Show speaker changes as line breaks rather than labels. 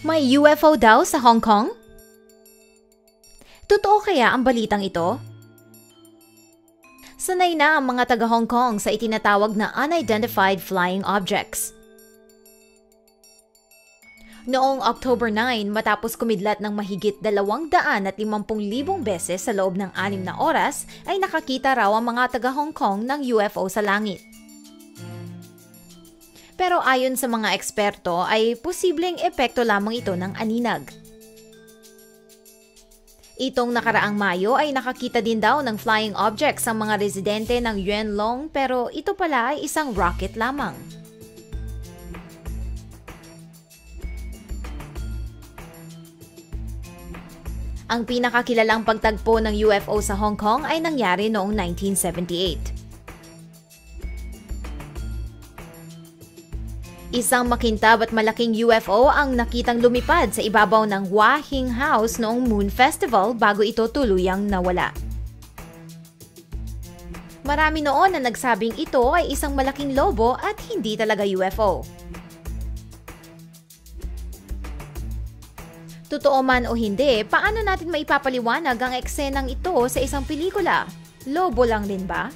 May UFO daw sa Hong Kong? Totoo kaya ang balitang ito? Sanay na ang mga taga Hong Kong sa itinatawag na unidentified flying objects. Noong October 9, matapos kumidlat ng mahigit 250,000 beses sa loob ng 6 na oras, ay nakakita raw ang mga taga Hong Kong ng UFO sa langit. Pero ayon sa mga eksperto ay posibleng epekto lamang ito ng aninag. Itong nakaraang Mayo ay nakakita din daw ng flying objects ang mga residente ng Yuanlong pero ito pala ay isang rocket lamang. Ang pinakakilalang pagtagpo ng UFO sa Hong Kong ay nangyari noong 1978. Isang makintab at malaking UFO ang nakitang lumipad sa ibabaw ng Hua Hing House noong Moon Festival bago ito tuluyang nawala. Marami noon na nagsabing ito ay isang malaking lobo at hindi talaga UFO. Totoo man o hindi, paano natin maipapaliwanag ang eksenang ito sa isang pelikula? Lobo lang din ba?